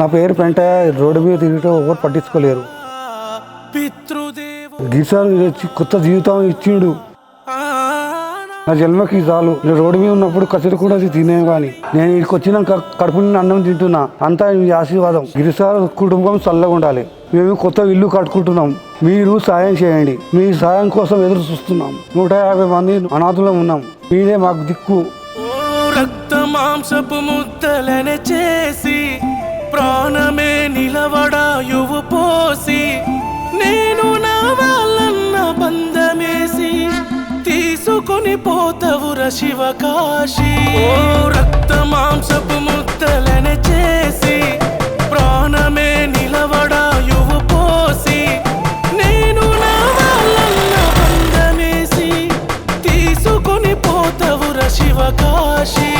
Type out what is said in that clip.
నా పేరు పెంట రోడ్డు మీద తిరిగితే ఎవరు పట్టించుకోలేరు. గిరిసారి కొత్త జీవితం ఇచ్చిండు. నా జన్మకి చాలు. నేను రోడ్డు మీద ఉన్నప్పుడు కసిరి కూడా అది తినే కానీ నేను ఇక్కడికి వచ్చినాక కడుపు అన్నం తింటున్నా. అంతా మీ ఆశీర్వాదం. గిరిసార్ కుటుంబం చల్లగా ఉండాలి. మేము కొత్త ఇల్లు కట్టుకుంటున్నాం. మీరు సాయం చేయండి. మీ సాయం కోసం ఎదురు చూస్తున్నాం. నూట యాభై మంది అనాథులం ఉన్నాం. మీరే మాకు దిక్కు. రక్త మాంసపు ముద్దలనే చేసి ప్రాణమే నిలవడాయువు పోసి నేను నా వాళ్ళన్న బంధమేసి తీసుకుని పోతవు శివకాశి. ఓ రక్త మాంసపు ముద్దలనే చేసి ప్రాణమే నిలవడాయువు పోసి నేను నా వాళ్ళన్న బంధమేసి తీసుకొని పోతవుర శివకాశి.